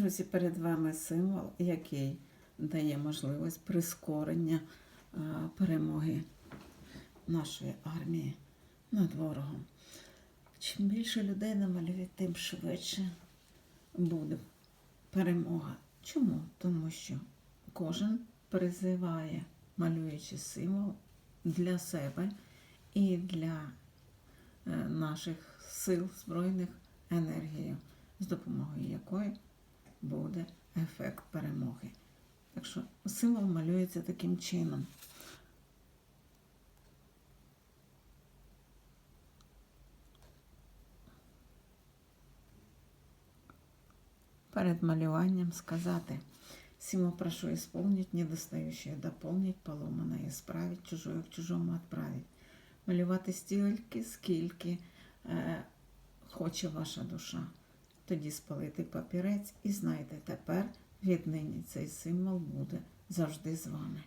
Друзі, перед вами символ, який дає можливість прискорення перемоги нашої армії над ворогом. Чим більше людей намалює, тим швидше буде перемога. Чому? Тому що кожен призиває, малюючи символ для себе і для е, наших сил збройних енергію, з допомогою якої буде ефект перемоги. Так що символ малюється таким чином. Перед малюванням сказати Симо прошу исполнить недостающее, поломане, исправить чужое к чужому отправить. Малювати стільки, скільки е, хоче ваша душа. Тоді спалити папірець і знайте, тепер віднині цей символ буде завжди з вами.